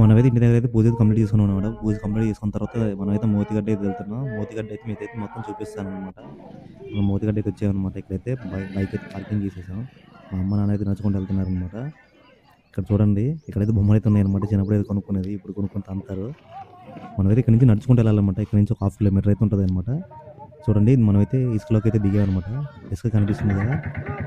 మనమైతే ఇంటి దగ్గర అయితే పూజ అయితే కంప్లీట్ చేసుకున్నాం అనమాట పూజ కంప్లీట్ చేసుకున్న తర్వాత మనమైతే మోతిగడ్డ అయితే వెళ్తున్నాం. మోతిగడ్డ అయితే మీకైతే మొత్తం చూపిస్తాను అనమాట మోతిగడ్డ అయితే వచ్చామన్నమాట ఇక్కడైతే. బైక్ అయితే పార్కింగ్ చేసేసాం. మా అమ్మ నాన్న అయితే నడుచుకుంటూ వెళ్తున్నారు అనమాట ఇక్కడ చూడండి ఇక్కడైతే బొమ్మలు అయితే ఉన్నాయన్నమాట. చిన్నప్పుడు అయితే కొనుక్కునేది ఇప్పుడు కొనుక్కుంటూ తంతారు మనమైతే ఇక్కడ నుంచి నడుచుకుంటూ వెళ్ళాలన్నమాట. ఇక్కడ నుంచి ఒక హాఫ్ కిలోమీటర్ అయితే ఉంటుంది అనమాట చూడండి మనమైతే ఇసుకలోకి అయితే దిగామన్నమాట ఇసుక కనిపిస్తుంది కదా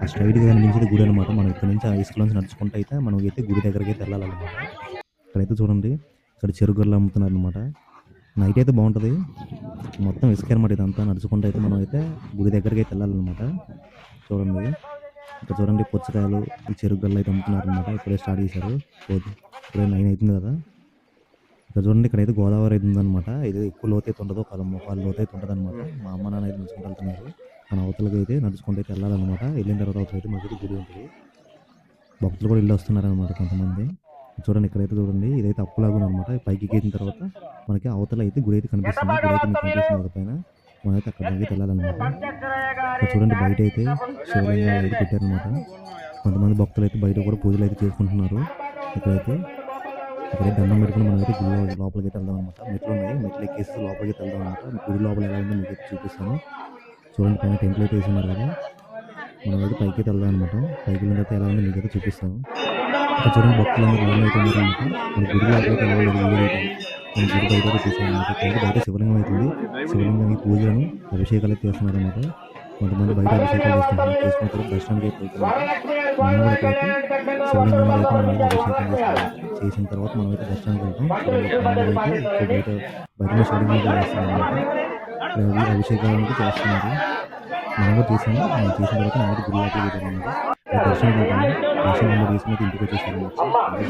ఆ స్ట్రైట్గా కనిపించేది గుడి అనమాట మనం ఇక్కడ నుంచి ఆ ఇసుకలోంచి నడుచుకుంటూ అయితే మనం అయితే గుడి దగ్గరికి అయితే వెళ్ళాలన్నమాట. ఇక్కడైతే చూడండి ఇక్కడ చెరుగర్లు అమ్ముతున్నారు అనమాట నైట్ అయితే బాగుంటుంది. మొత్తం ఇసుక అనమాట ఇదంతా. నడుచుకుంటూ అయితే మనం అయితే గుడి దగ్గరికి అయితే వెళ్ళాలన్నమాట. చూడండి. ఇక్కడ చూడండి పుచ్చకాయలు ఈ చెరుగల్లు అయితే అమ్ముతున్నారు అనమాట ఇప్పుడే స్టార్ట్ చేశారు. ఇప్పుడే నైన్ అవుతుంది కదా. ఇక్కడ చూడండి ఇక్కడైతే గోదావరి అయితే ఉందన్నమాట. ఇది ఎక్కువ లోతు అయితే ఉండదు. ఒక ముఖాలు లోతు అయితే ఉంటుంది అనమాట మా అమ్మ నాన్న అయితే నడుచుకుంటూ వెళ్తున్నారు. మన అవతలకి అయితే నడుచుకుంటూ అయితే వెళ్ళాలన్నమాట. వెళ్ళిన తర్వాత అయితే మాకు గుడి ఉంటుంది. భక్తులు కూడా ఇల్లు వస్తున్నారు అనమాట కొంతమంది. చూడండి ఇక్కడైతే చూడండి ఇదైతే అప్పులాగా అనమాట పైకి ఎక్కిన తర్వాత మనకి అవతల అయితే గుడి అయితే కనిపిస్తుంది గుడి అయితే మీకు కనిపిస్తుంది కదా పైన. మనమైతే అక్కడ దగ్గరికి వెళ్ళాలన్నమాట. ఇక్కడ చూడండి బయట అయితే శివలింగాలు అయితే పెట్టారనమాట కొంతమంది భక్తులు అయితే బయట కూడా పూజలు అయితే చేసుకుంటున్నారు. ఇక్కడైతే ఇక్కడ దండం పెట్టుకుని మనం అయితే గుడి లోపలికి అయితే వెళ్దాం అనమాట మెట్లు ఉన్నాయి మెట్లు ఎక్కేసి లోపలికి అయితే వెళ్దాం అనమాట గుడి లోపల ఎలా ఉందో మీకు అయితే చూపిస్తాను. చూడండి పైన టెంట్లు అయితే వేసున్నారు కదా. మనం అయితే పైకి అయితే వెళ్దాం అనమాట పైకి వెళ్ళిన తర్వాత ఎలా ఉందో మీకు అయితే చూపిస్తాను. చూడండి భక్తులందరూ లైన్ అయితే ఉన్నారనమాట మన గుడి లోపలికి అయితే వెళ్ళలేదు మన గుడి బయట చూసాను అనమాట బయట శివలింగం అవుతుంది. శివలింగానికి పూజలను అభిషేకాలు చేస్తున్నారు అనమాట కొంతమంది బయట అభిషేకాలు చేస్తున్నారు. చేసుకున్న తర్వాత దర్శనానికి వెళ్తున్నారు. మనం కూడా ఇక్కడైతే శివలింగం అయితే మనం అభిషేకం చేస్తున్నాం. చేసిన తర్వాత మనం అయితే దర్శనానికి వెళ్తాం. అయితే బయట బయట శివలింగం చేస్తున్నాం అనమాట ఇక్కడ అభిషేకాలు అయితే చేస్తున్నారు. మనం కూడా చేసాము మనం చేసిన తర్వాత మనం గుడి లోపలికి వెళ్ళాము దర్శనం nacionalismo de liberación mexicano